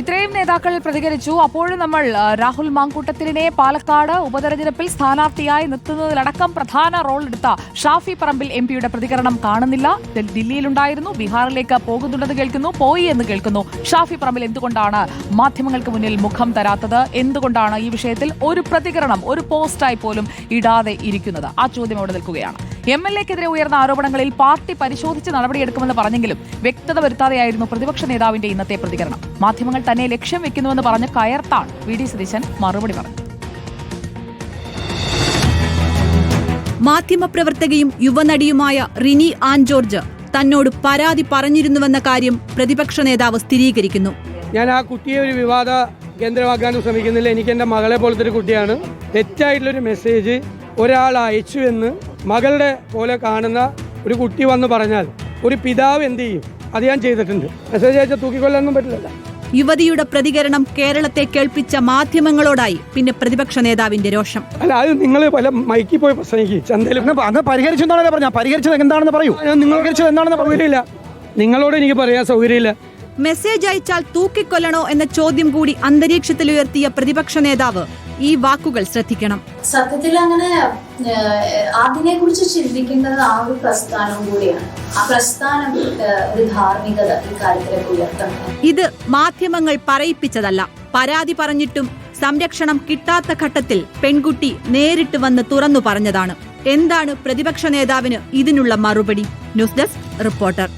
ഇത്രയും നേതാക്കൾ പ്രതികരിച്ചു. അപ്പോഴും നമ്മൾ രാഹുൽ മാങ്കൂട്ടത്തിലിനെ പാലക്കാട് ഉപതെരഞ്ഞെടുപ്പിൽ സ്ഥാനാർത്ഥിയായി നിർത്തുന്നതിലടക്കം പ്രധാന റോൾ എടുത്ത ഷാഫി പറമ്പിൽ എം പിയുടെ പ്രതികരണം കാണുന്നില്ല. ദില്ലിയിലുണ്ടായിരുന്നു. ബീഹാറിലേക്ക് പോകുന്നുണ്ടെന്ന് കേൾക്കുന്നു. പോയി എന്ന് കേൾക്കുന്നു. ഷാഫി പറമ്പിൽ എന്തുകൊണ്ടാണ് മാധ്യമങ്ങൾക്ക് മുന്നിൽ മുഖം തരാത്തത്? എന്തുകൊണ്ടാണ് ഈ വിഷയത്തിൽ ഒരു പ്രതികരണം ഒരു പോസ്റ്റായി പോലും ഇടാതെ ഇരിക്കുന്നത്? ആ ചോദ്യം അവിടെ നിൽക്കുകയാണ്. എം എൽ എക്കെതിരെ ഉയർന്ന ആരോപണങ്ങളിൽ പാർട്ടി പരിശോധിച്ച് നടപടിയെടുക്കുമെന്ന് പറഞ്ഞെങ്കിലും വ്യക്തത വരുത്താതെയായിരുന്നു പ്രതിപക്ഷ നേതാവിന്റെ ഇന്നത്തെ പ്രതികരണം. മാധ്യമങ്ങൾ തന്നെ ലക്ഷ്യം വെക്കുന്നുവെന്ന് പറഞ്ഞ് കയർത്താണ് വി ഡി സതീശൻ മറുപടി പറഞ്ഞു. മാധ്യമപ്രവർത്തകയും യുവനടിയുമായ റിനി ആൻ ജോർജ് തന്നോട് പരാതി പറഞ്ഞിരുന്നുവെന്ന കാര്യം പ്രതിപക്ഷ നേതാവ് സ്ഥിരീകരിക്കുന്നു. ഞാൻ ആ കുട്ടിയെ ഒരു വിവാദ കേന്ദ്രമാക്കാനും ശ്രമിക്കുന്നില്ല. എനിക്ക് എന്റെ മകളെ പോലത്തെ ഒരു കുട്ടിയാണ്. തെറ്റായിട്ടുള്ളൊരു മെസ്സേജ് ഒരാൾ അയച്ചു എന്ന് മകളുടെ പോലെ കാണുന്ന ഒരു കുട്ടി വന്ന് പറഞ്ഞാൽ ഒരു പിതാവ് എന്ത് ചെയ്യും? അത് ഞാൻ ചെയ്തിട്ടുണ്ട്. മെസ്സേജ് അയച്ചാൽ തൂക്കിക്കൊല്ലാനൊന്നും പറ്റില്ല യുവതിയുടെ പ്രതികരണം കേരളത്തെ കേൾപ്പിച്ച മാധ്യമങ്ങളോടായി പിന്നെ പ്രതിപക്ഷ നേതാവിന്റെ രോഷം. അല്ല അത് നിങ്ങൾ പല മൈക്കിൽ പോയി പ്രസംഗിക്കും. ചന്തയിൽ അന്ന് അന്ന് പരിഹരിച്ചെന്നാണല്ലോ പറഞ്ഞ പരിഹരിച്ചത് എന്താണെന്ന് പറയൂ. നിങ്ങൾ പരിഹരിച്ചത് എന്താണെന്ന് നിങ്ങളോട് എനിക്ക് പറയാൻ സൗകര്യമില്ല. മെസ്സേജ് അയച്ചാൽ തൂക്കിക്കൊല്ലണോ എന്ന ചോദ്യം കൂടി അന്തരീക്ഷത്തിലുയർത്തിയ പ്രതിപക്ഷ നേതാവ് ഈ വാക്കുകൾ ശ്രദ്ധിക്കണം. സത്യത്തിൽ അങ്ങനെ അതിനെ കുറിച്ച് ചിന്തിക്കേണ്ടത് ആ ഒരു പ്രസ്ഥാനം കൂടിയാണ്. ആ പ്രസ്ഥാനം ഒരു ധാർമ്മികത ഇക്കാര്യത്തിലേക്ക് ഉയർത്തണം. ഇത് മാധ്യമങ്ങൾ പറയിപ്പിച്ചതല്ല. പരാതി പറഞ്ഞിട്ടും സംരക്ഷണം കിട്ടാത്ത ഘട്ടത്തിൽ പെൺകുട്ടി നേരിട്ട് വന്ന് തുറന്നു പറഞ്ഞതാണ്. എന്താണ് പ്രതിപക്ഷ നേതാവിന് ഇതിനുള്ള മറുപടി? News desk reporter.